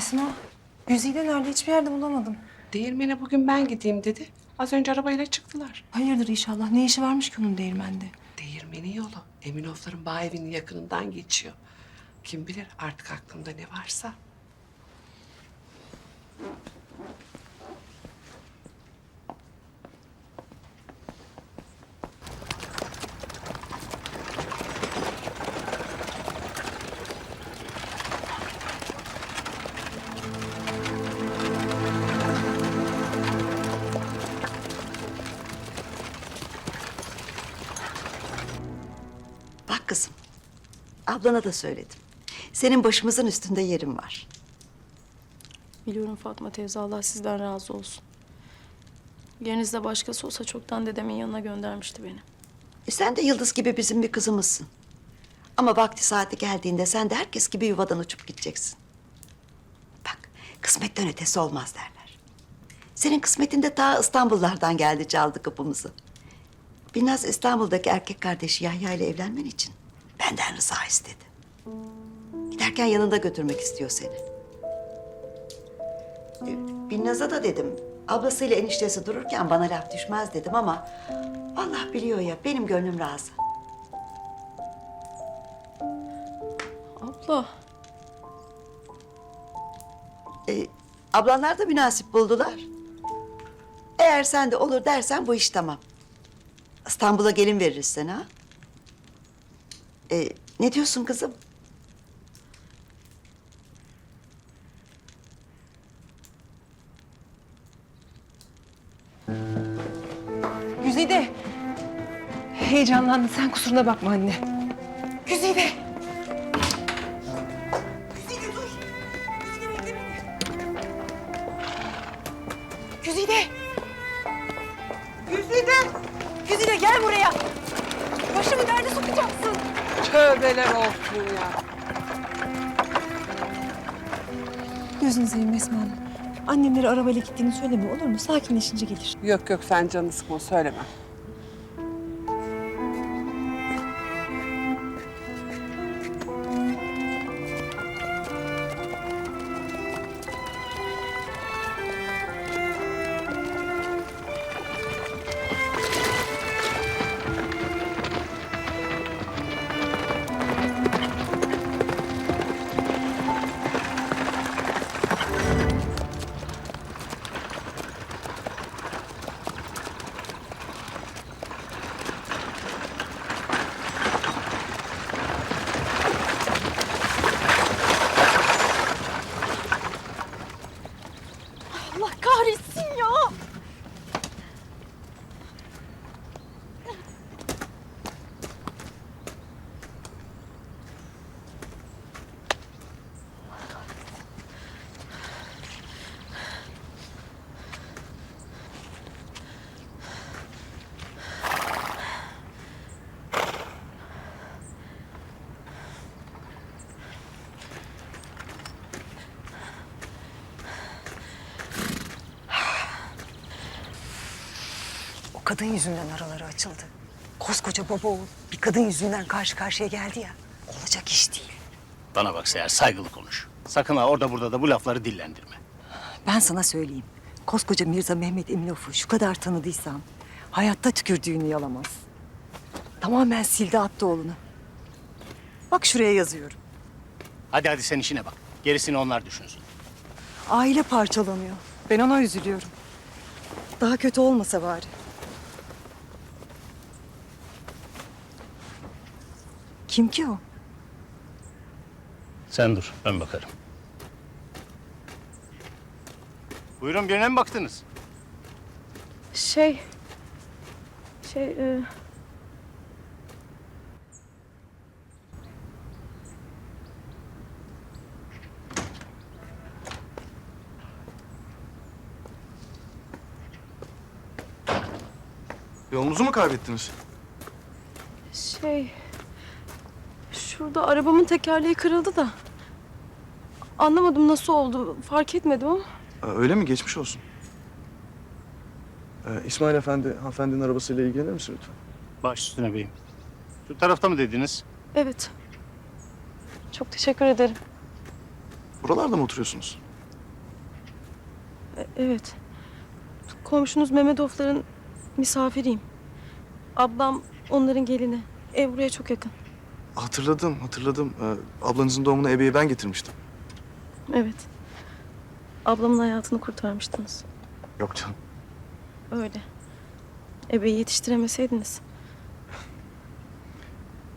Esma, Güzide nerede? Hiçbir yerde bulamadım. Değirmene bugün ben gideyim dedi. Az önce arabayla çıktılar. Hayırdır inşallah. Ne işi varmış ki onun değirmende? Değirmenin yolu Eminovların bağ evinin yakınından geçiyor. Kim bilir artık aklında ne varsa. Kızım, ablana da söyledim. Senin başımızın üstünde yerin var. Biliyorum Fatma teyze Allah sizden razı olsun. Yerinizde başkası olsa çoktan dedemin yanına göndermişti beni. E sen de Yıldız gibi bizim bir kızımızsın. Ama vakti saati geldiğinde sen de herkes gibi yuvadan uçup gideceksin. Bak, kısmetten ötesi olmaz derler. Senin kısmetinde ta İstanbullardan geldi çaldı kapımızı. Binnaz İstanbul'daki erkek kardeşi Yahya ile evlenmen için benden rıza istedi. Giderken yanında götürmek istiyor seni. E, Binnaz'a da dedim, ablasıyla eniştesi dururken bana laf düşmez dedim ama... Allah biliyor ya, benim gönlüm razı. Abla E, ablanlar da münasip buldular. Eğer sen de olur dersen bu iş tamam. İstanbul'a gelin veririz sana. ha? E, ne diyorsun kızım? Güzide! Heyecanlandın. Sen kusuruna bakma anne. Güzide Tövbeler olsun ya. Gözünü seveyim Esma Hanım. Annemleri arabayla gittiğini söyleme olur mu? Sakinleşince gelir. Yok yok sen canını sıkma söylemem. Kadın yüzünden araları açıldı. Koskoca baba oğul bir kadın yüzünden karşı karşıya geldi ya. Olacak iş değil. Bana bak Seher saygılı konuş. Sakın ha orada burada da bu lafları dillendirme. Ben sana söyleyeyim. Koskoca Mirza Mehmet Eminov'u şu kadar tanıdıysam hayatta tükürdüğünü yalamaz. Tamamen sildi attı oğlunu. Bak şuraya yazıyorum. Hadi hadi sen işine bak. Gerisini onlar düşünsün. Aile parçalanıyor. Ben ona üzülüyorum. Daha kötü olmasa bari. Kim ki o? Sen dur ben bakarım. Buyurun birine mi baktınız? Şey... Şey... e, Yolunuzu mu kaybettiniz? Şey... Şurada arabamın tekerleği kırıldı da. Anlamadım nasıl oldu. Fark etmedim ama. Aa, öyle mi? Geçmiş olsun. Ee, İsmail Efendi, hanımefendinin arabasıyla ilgilenir misin lütfen? Baş üstüne beyim. Şu tarafta mı dediniz? Evet. Çok teşekkür ederim. Buralarda mı oturuyorsunuz? E- evet. Komşunuz Mehmetovların misafiriyim. Ablam onların gelini. Ev buraya çok yakın. Hatırladım, hatırladım. Ee, ablanızın doğumuna Ebe'yi ben getirmiştim. Evet. Ablamın hayatını kurtarmıştınız. Yok canım. Öyle. Ebe'yi yetiştiremeseydiniz.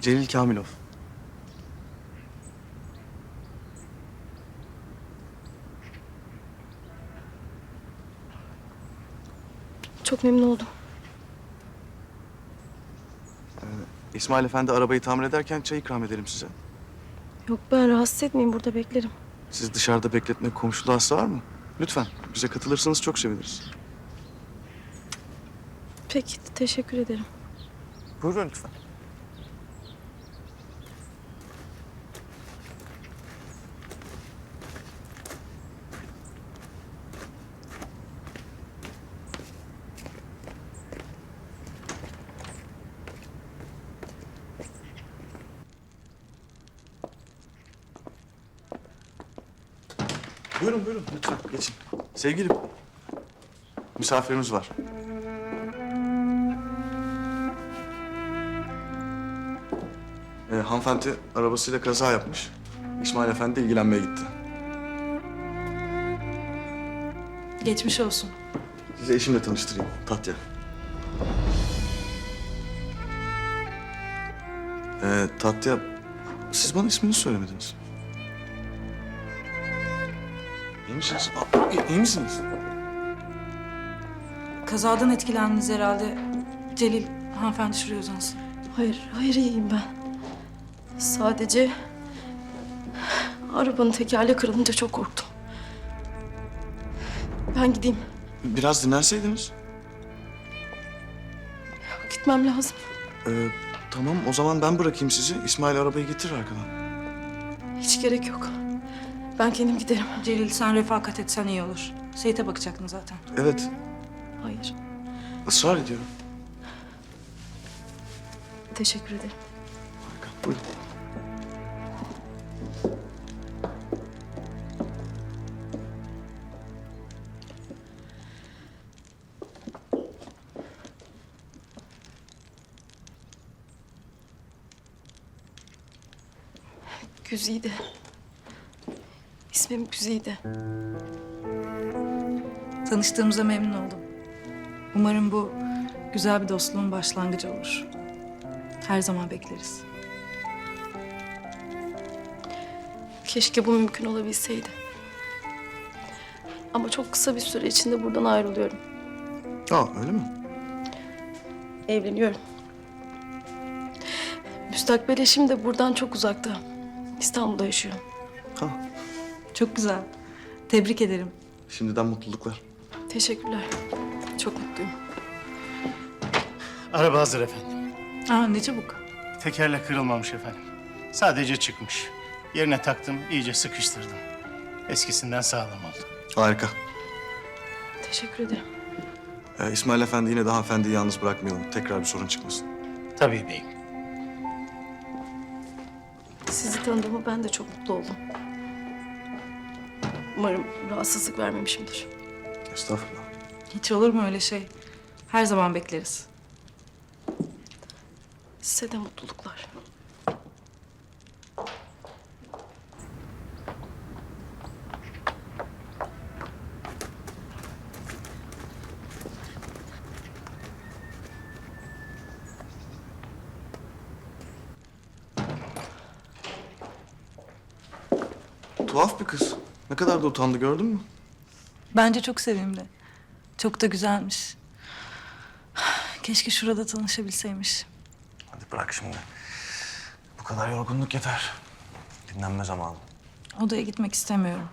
Celil Kamilov. Çok memnun oldum. İsmail Efendi arabayı tamir ederken çay ikram edelim size. Yok ben rahatsız etmeyeyim burada beklerim. Siz dışarıda bekletmek komşuluğa sığar mı? Lütfen bize katılırsanız çok seviniriz. Peki teşekkür ederim. Buyurun lütfen. Buyurun buyurun lütfen geçin. Sevgilim, misafirimiz var. Ee, hanımefendi arabasıyla kaza yapmış. İsmail Efendi ilgilenmeye gitti. Geçmiş olsun. Sizi eşimle tanıştırayım, Tatya. Ee, Tatya, siz bana ismini söylemediniz. İyi misiniz? Aa, iyi, iyi misiniz? Kazadan etkilendiniz herhalde. Celil, hanımefendi şuraya uzansın. Hayır, hayır iyiyim ben. Sadece arabanın tekerleği kırılınca çok korktum. Ben gideyim. Biraz dinlenseydiniz. Gitmem lazım. Ee, tamam, o zaman ben bırakayım sizi. İsmail arabayı getirir arkadan. Hiç gerek yok. Ben kendim giderim. Celil sen refakat etsen iyi olur. Seyit'e bakacaktın zaten. Evet, Hayır. ısrar ediyorum. Teşekkür ederim. Harika, buyurun. Güzide. İsmim Güzide. Tanıştığımıza memnun oldum. Umarım bu güzel bir dostluğun başlangıcı olur. Her zaman bekleriz. Keşke bu mümkün olabilseydi. Ama çok kısa bir süre içinde buradan ayrılıyorum. Aa, öyle mi? Evleniyorum. Müstakbel eşim de buradan çok uzakta. İstanbul'da yaşıyor. Ha, Çok güzel. Tebrik ederim. şimdiden mutluluklar. Teşekkürler. Çok mutluyum. Araba hazır efendim. Aa ne çabuk. Tekerlek kırılmamış efendim. Sadece çıkmış. Yerine taktım, iyice sıkıştırdım. Eskisinden sağlam oldu. Harika. Teşekkür ederim. Ee, İsmail Efendi yine de hanımefendiyi yalnız bırakmayalım. Tekrar bir sorun çıkmasın. Tabii beyim. Sizi tanıdığıma ben de çok mutlu oldum. Umarım rahatsızlık vermemişimdir. Estağfurullah. Hiç olur mu öyle şey? Her zaman bekleriz. Size de mutluluklar. Tuhaf bir kız. Ne kadar da utandı gördün mü? Bence çok sevimli. Çok da güzelmiş. Keşke şurada tanışabilseymiş. Hadi bırak şimdi. Bu kadar yorgunluk yeter. Dinlenme zamanı. Odaya gitmek istemiyorum.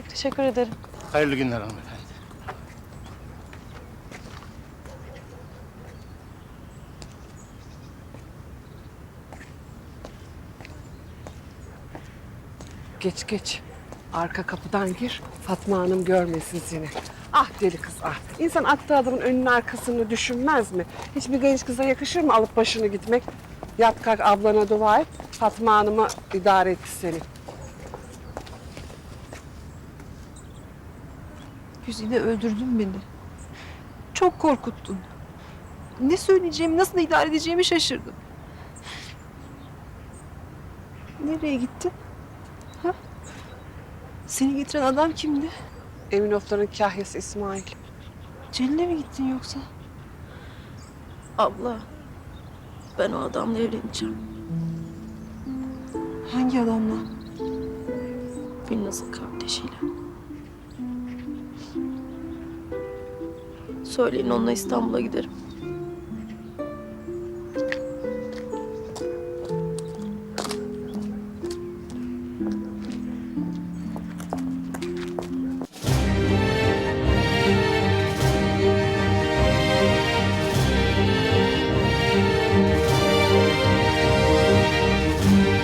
Teşekkür ederim. Hayırlı günler hanımefendi. Geç geç. Arka kapıdan gir. Fatma Hanım görmesin seni. Ah deli kız ah. İnsan attığı adamın önünün arkasını düşünmez mi? Hiçbir genç kıza yakışır mı alıp başını gitmek? Yat kalk ablana dua et. Fatma Hanım'a idare etti seni. Güzide öldürdün beni. Çok korkuttun. Ne söyleyeceğimi, nasıl idare edeceğimi şaşırdım. Nereye gittin? Ha? Seni getiren adam kimdi? Eminofların kahyası İsmail. Celil'e mi gittin yoksa? Abla, ben o adamla evleneceğim. Hangi adamla? Binnaz'ın kardeşiyle. Söyleyin onunla İstanbul'a giderim.